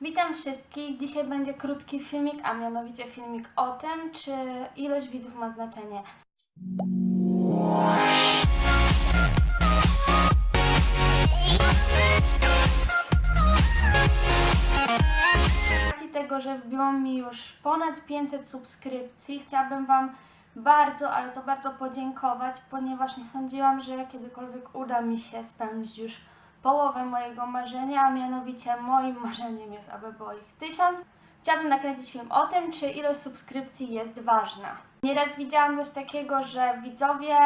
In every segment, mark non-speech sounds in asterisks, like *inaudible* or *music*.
Witam wszystkich. Dzisiaj będzie krótki filmik, a mianowicie filmik o tym, czy ilość widzów ma znaczenie. Z tego, że wbiło mi już ponad 500 subskrypcji, chciałabym Wam bardzo, ale to bardzo podziękować, ponieważ nie sądziłam, że kiedykolwiek uda mi się spełnić już połowę mojego marzenia, a mianowicie moim *laughs* marzeniem jest, aby było ich tysiąc. Chciałabym nakręcić film o tym, czy ilość subskrypcji jest ważna. Nieraz widziałam coś takiego, że widzowie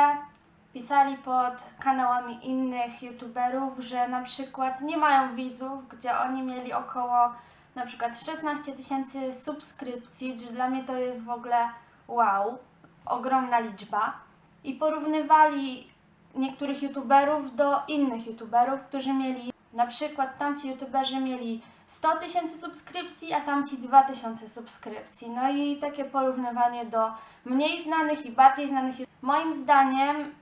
pisali pod kanałami innych youtuberów, że na przykład nie mają widzów, gdzie oni mieli około na przykład 16 tysięcy subskrypcji, że dla mnie to jest w ogóle wow, ogromna liczba. I porównywali niektórych youtuberów do innych youtuberów, którzy mieli, na przykład tamci youtuberzy mieli 100 tysięcy subskrypcji, a tamci 2000 subskrypcji. No i takie porównywanie do mniej znanych i bardziej znanych. Moim zdaniem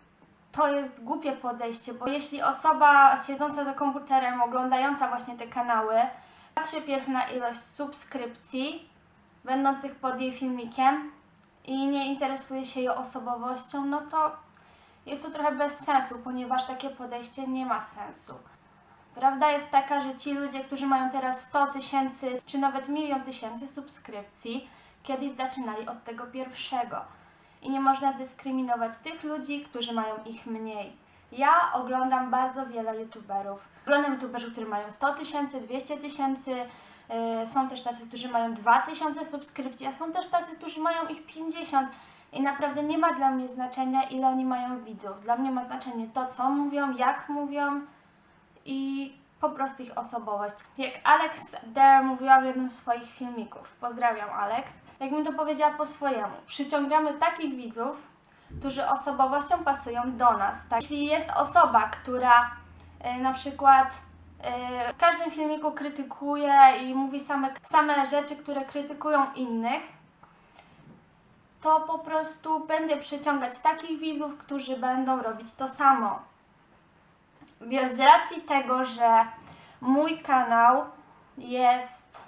to jest głupie podejście, bo jeśli osoba siedząca za komputerem, oglądająca właśnie te kanały, patrzy pierw na ilość subskrypcji będących pod jej filmikiem i nie interesuje się jej osobowością, no to jest to trochę bez sensu, ponieważ takie podejście nie ma sensu. Prawda jest taka, że ci ludzie, którzy mają teraz 100 tysięcy czy nawet milion tysięcy subskrypcji, kiedyś zaczynali od tego pierwszego. I nie można dyskryminować tych ludzi, którzy mają ich mniej. Ja oglądam bardzo wiele youtuberów. Oglądam youtuberów, którzy mają 100 tysięcy, 200 tysięcy. Yy, są też tacy, którzy mają 2000 subskrypcji, a są też tacy, którzy mają ich 50. I naprawdę nie ma dla mnie znaczenia, ile oni mają widzów. Dla mnie ma znaczenie to, co mówią, jak mówią i po prostu ich osobowość. Jak Alex Dare mówiła w jednym z swoich filmików, pozdrawiam Alex, jakbym to powiedziała po swojemu, przyciągamy takich widzów, którzy osobowością pasują do nas. Tak? Jeśli jest osoba, która y, na przykład y, w każdym filmiku krytykuje i mówi same, same rzeczy, które krytykują innych, to po prostu będzie przyciągać takich widzów, którzy będą robić to samo. Z racji tego, że mój kanał jest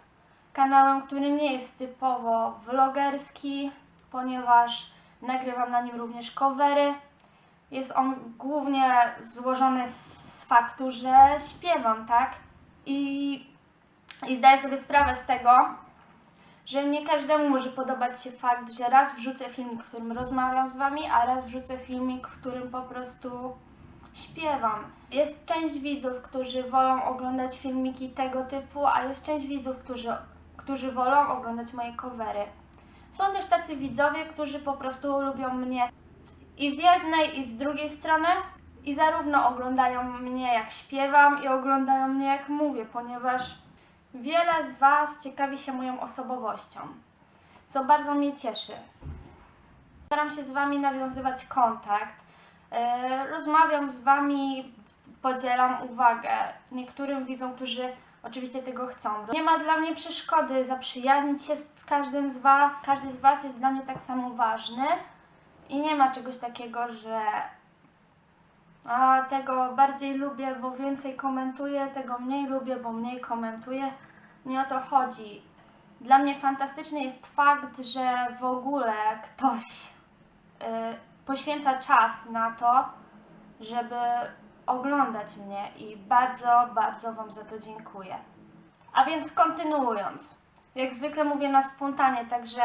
kanałem, który nie jest typowo vlogerski, ponieważ nagrywam na nim również covery. Jest on głównie złożony z faktu, że śpiewam, tak? I, i zdaję sobie sprawę z tego, że nie każdemu może podobać się fakt, że raz wrzucę filmik, w którym rozmawiam z wami, a raz wrzucę filmik, w którym po prostu śpiewam. Jest część widzów, którzy wolą oglądać filmiki tego typu, a jest część widzów, którzy, którzy wolą oglądać moje covery. Są też tacy widzowie, którzy po prostu lubią mnie i z jednej, i z drugiej strony. I zarówno oglądają mnie jak śpiewam, i oglądają mnie jak mówię, ponieważ wiele z Was ciekawi się moją osobowością, co bardzo mnie cieszy. Staram się z Wami nawiązywać kontakt. E, Rozmawiam z Wami, podzielam uwagę niektórym widzom, którzy oczywiście tego chcą. Nie ma dla mnie przeszkody zaprzyjaźnić się z każdym z Was. Każdy z Was jest dla mnie tak samo ważny i nie ma czegoś takiego, że a tego bardziej lubię, bo więcej komentuję, tego mniej lubię, bo mniej komentuję. Nie o to chodzi. Dla mnie fantastyczny jest fakt, że w ogóle ktoś y, poświęca czas na to, żeby oglądać mnie i bardzo, bardzo Wam za to dziękuję. A więc kontynuując, jak zwykle mówię na spontanie, także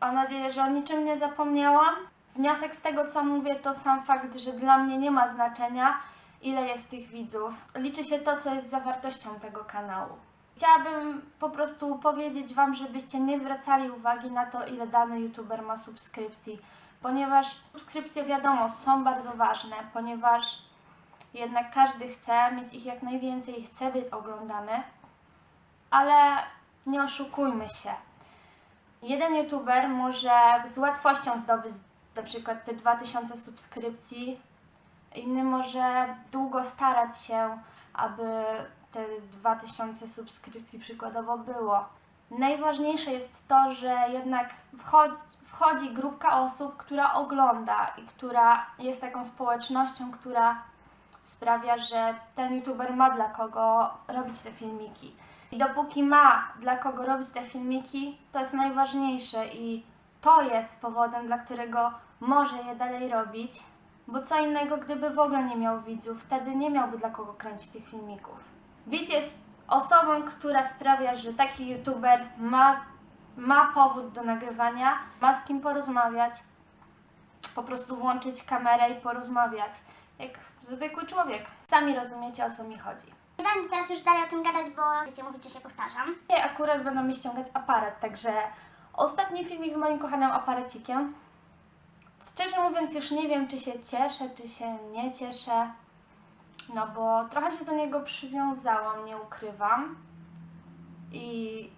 mam nadzieję, że o niczym nie zapomniałam. Wniosek z tego, co mówię, to sam fakt, że dla mnie nie ma znaczenia, ile jest tych widzów. Liczy się to, co jest zawartością tego kanału. Chciałabym po prostu powiedzieć Wam, żebyście nie zwracali uwagi na to, ile dany youtuber ma subskrypcji, ponieważ subskrypcje, wiadomo, są bardzo ważne, ponieważ jednak każdy chce mieć ich jak najwięcej i chce być oglądany, ale nie oszukujmy się. Jeden youtuber może z łatwością zdobyć na przykład te 2000 subskrypcji, inny może długo starać się, aby te 2000 subskrypcji przykładowo było. Najważniejsze jest to, że jednak wchodzi, wchodzi grupka osób, która ogląda i która jest taką społecznością, która sprawia, że ten youtuber ma dla kogo robić te filmiki. I dopóki ma dla kogo robić te filmiki, to jest najważniejsze i to jest powodem, dla którego może je dalej robić. Bo co innego, gdyby w ogóle nie miał widzów, wtedy nie miałby dla kogo kręcić tych filmików. Widz jest osobą, która sprawia, że taki youtuber ma, ma powód do nagrywania, ma z kim porozmawiać, po prostu włączyć kamerę i porozmawiać, jak zwykły człowiek. Sami rozumiecie, o co mi chodzi. Nie będę teraz już dalej o tym gadać, bo będziecie mówić, że się powtarzam. Dzisiaj akurat będą mi ściągać aparat, także ostatni filmik z moim kochanym aparacikiem. Szczerze mówiąc, już nie wiem, czy się cieszę, czy się nie cieszę. No bo trochę się do niego przywiązałam, nie ukrywam. I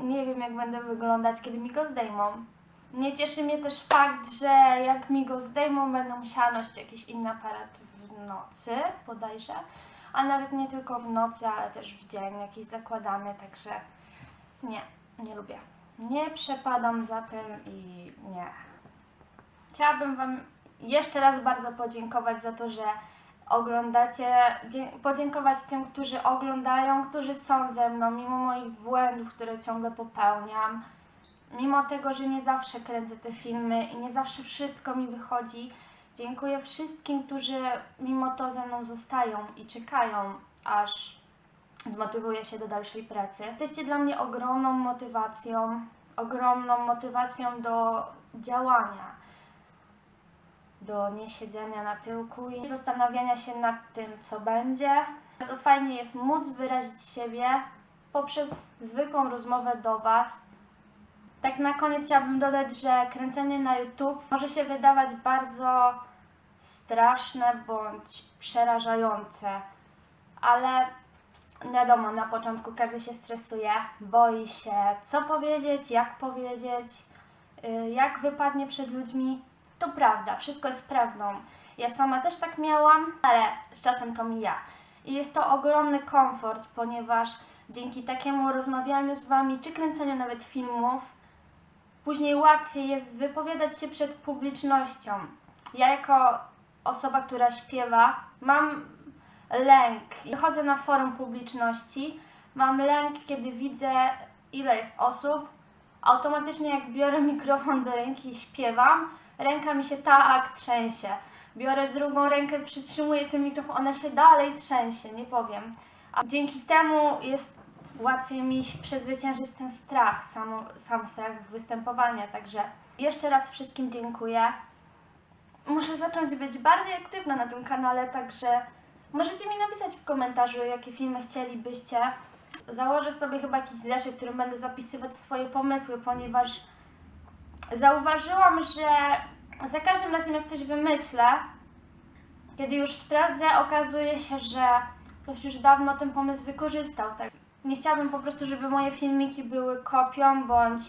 nie wiem, jak będę wyglądać, kiedy mi go zdejmą. Nie cieszy mnie też fakt, że jak mi go zdejmą, będę musiała nosić jakiś inny aparat w nocy, bodajże. A nawet nie tylko w nocy, ale też w dzień jakiś zakładany, także nie, nie lubię. Nie przepadam za tym i nie. Chciałabym Wam jeszcze raz bardzo podziękować za to, że oglądacie, podziękować tym, którzy oglądają, którzy są ze mną, mimo moich błędów, które ciągle popełniam, mimo tego, że nie zawsze kręcę te filmy i nie zawsze wszystko mi wychodzi. Dziękuję wszystkim, którzy mimo to ze mną zostają i czekają, aż zmotywuję się do dalszej pracy. Jesteście dla mnie ogromną motywacją, ogromną motywacją do działania do niesiedzenia na tyłku i zastanawiania się nad tym, co będzie. Bardzo fajnie jest móc wyrazić siebie poprzez zwykłą rozmowę do Was. Tak na koniec chciałabym dodać, że kręcenie na YouTube może się wydawać bardzo straszne bądź przerażające, ale wiadomo, na początku każdy się stresuje, boi się, co powiedzieć, jak powiedzieć, y, jak wypadnie przed ludźmi. To prawda, wszystko jest prawdą. Ja sama też tak miałam, ale z czasem to mija. I jest to ogromny komfort, ponieważ dzięki takiemu rozmawianiu z Wami, czy kręceniu nawet filmów, później łatwiej jest wypowiadać się przed publicznością. Ja jako osoba, która śpiewa, mam lęk. Chodzę na forum publiczności, mam lęk, kiedy widzę, ile jest osób. Automatycznie, jak biorę *laughs* mikrofon do ręki i śpiewam, ręka mi się tak trzęsie. Biorę drugą rękę, przytrzymuję ten mikrofon, ona się dalej trzęsie, nie powiem. A dzięki temu jest łatwiej mi przezwyciężyć ten strach, sam, sam strach występowania. Także jeszcze raz wszystkim dziękuję. Muszę zacząć być bardziej aktywna na tym kanale, także możecie mi napisać w komentarzu, jakie filmy chcielibyście. Założę sobie chyba jakiś zeszyt, w którym będę zapisywać swoje pomysły, ponieważ zauważyłam, że za każdym razem jak coś wymyślę, kiedy już sprawdzę, okazuje się, że ktoś już dawno ten pomysł wykorzystał. Tak? Nie chciałabym po prostu, żeby moje filmiki były kopią bądź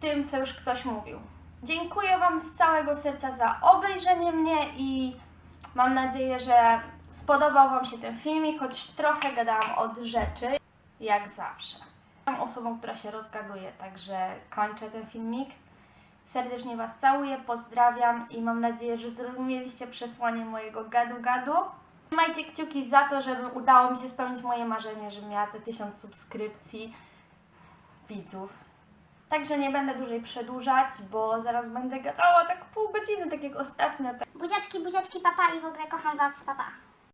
tym, co już ktoś mówił. Dziękuję Wam z całego serca za obejrzenie mnie i mam nadzieję, że spodobał Wam się ten filmik, choć trochę gadałam od rzeczy, jak zawsze. Jestem osobą, która się rozgaduje, także kończę ten filmik. Serdecznie Was całuję, pozdrawiam i mam nadzieję, że zrozumieliście przesłanie mojego gadu-gadu. Trzymajcie kciuki za to, żeby udało mi się spełnić moje marzenie, żebym miała te 1000 subskrypcji widzów. Także nie będę dłużej przedłużać, bo zaraz będę gadała tak pół godziny, tak jak ostatnio. Buziaczki, buziaczki, papa i w ogóle kocham was, papa.